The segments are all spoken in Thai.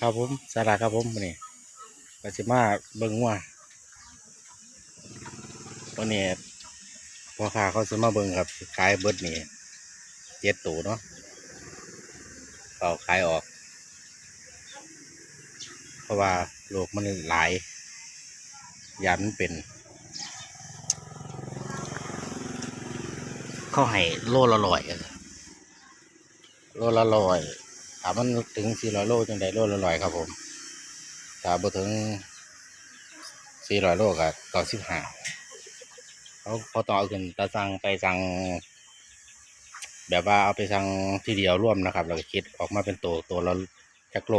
ครับผมสาระครับผมวันนี้ก็สิมาเบิ่งว่าวันนี้พ่อค้าเขาสิมาเบิ่งครับขายเบิดนี่เจ็ดตัวเนาะเขาขายออก เพราะว่าโลกมันหลายยันเป็น เขาให้โลละร้อยโลละร้อย ถามันถึงสี่ร้อยโลจังไดโลละร้อยครับผมถ้าบ่ถึงสี่ร้อยโลก็เก้าสิบห้าเขาเขาต้อขึ้นตาสั่งไปสั่งแบบว่าเอาไปสั่งทีเดียวร่วมนะครับ แล้วก็คิดออกมาเป็นตัวตัวละจักโล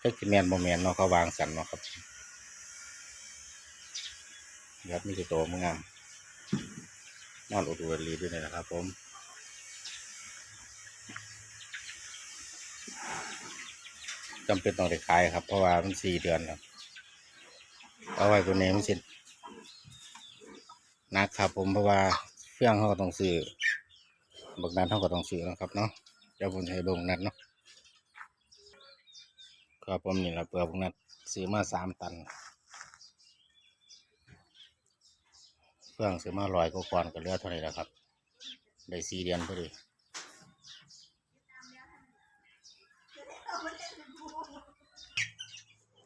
ก็สิแมนบ่แมนเนาะเขาวางสันเนาะครับครับมีแต่ตัวมึงงามนอนอุดรรีด้วยนะครับผม จำเป็นต้องได้ขายครับ เพราะว่ามันสี่เดือนครับเอาไว้ตัวนี้มันสิหนักครับ ผมเพราะว่าเครื่องเขาก็ต้องซื้อบักนั้นเขาก็ต้องซื้อนะครับเนาะเดี๋ยวผมจะให้เบงนัดเนาะครับผมนี่แหละเปลือกบักนัดซื้อมาสามตันเครื่องซื้อมาลอยก็ก่อนก็เลือเท่าไหร่แล้วครับ ได้สี่เดือนพอดี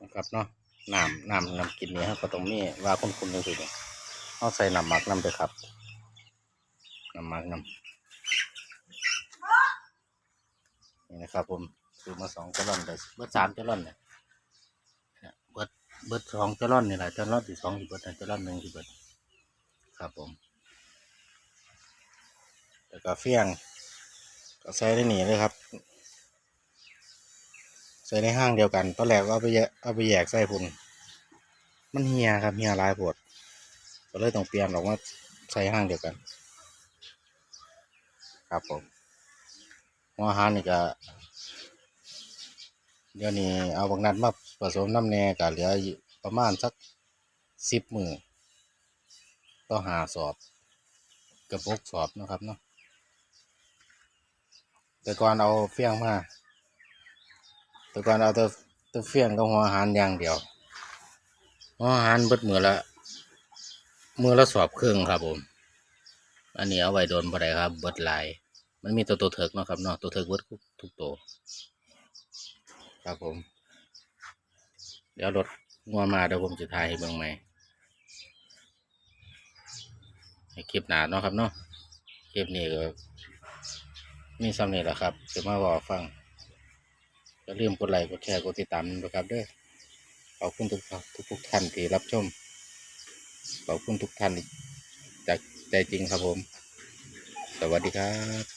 นะ ครับเนาะน้ำน้ำน้ำกินนี่ครับก็ต้องมีว่าคุณคุณจังสิเนี่ยเอาใส่น้ำหมักน้ำไปครับน้ำหมักน้ำนี่นะครับ ผมซื้อมาสองแกลลอนได้เบิดสามแกลลอนเนี่ยเนี่ยเบิดเบิดสองแกลลอนนี่แหละแกลลอนที่สองที่เบิดนะแกลลอนหนึ่งที่เบิดครับผมแล้วก็เฟี้ยงก็ใส่ได้หนีเลยครับ ใส่ในห้างเดียวกัน ตอนแรกก็เอาไปแยกเอาไปแยกใส่พุ่นมันเฮียครับเฮียลายปวดก็เลยต้องเปลี่ยนออกมาใส่ห้างเดียวกัน ครับผมหัวหานี่ก็เดี๋ยวนี้เอาบางนัดมาผสมน้ำแน่ก็เหลือประมาณสักสิบมือต่อหาสอบกระปกสอบนะครับเนาะแต่ก่อนเอาเฟี้ยงมา แต่ก่อนเอาแต่แต่เฟี้ยงกับหัวอาหารอย่างเดียวหัวอาหารเบิดมือละมือละสอบครึ่งครับผม อันนี้เอาไว้โดนบ่ได้ครับ เบิดลาย มันมีตัวตัวเถิกเนาะครับเนาะตัวเถิกเบิดทุกตัวครับผม เดี๋ยวรถงัวมาเดี๋ยวผมจะถ่ายให้เบิ่งใหม่ในคลิปหนาเนาะครับเนาะคลิปนี้ก็มีซ้ำนี่แหละครับจะมาบอกฟัง อย่าลืมกดไลค์กดแชร์กดติดตามนะครับเด้อขอบคุณทุกทุกทุกท่านที่รับชมขอบคุณทุกท่านจากใจจริงครับผม สวัสดีครับ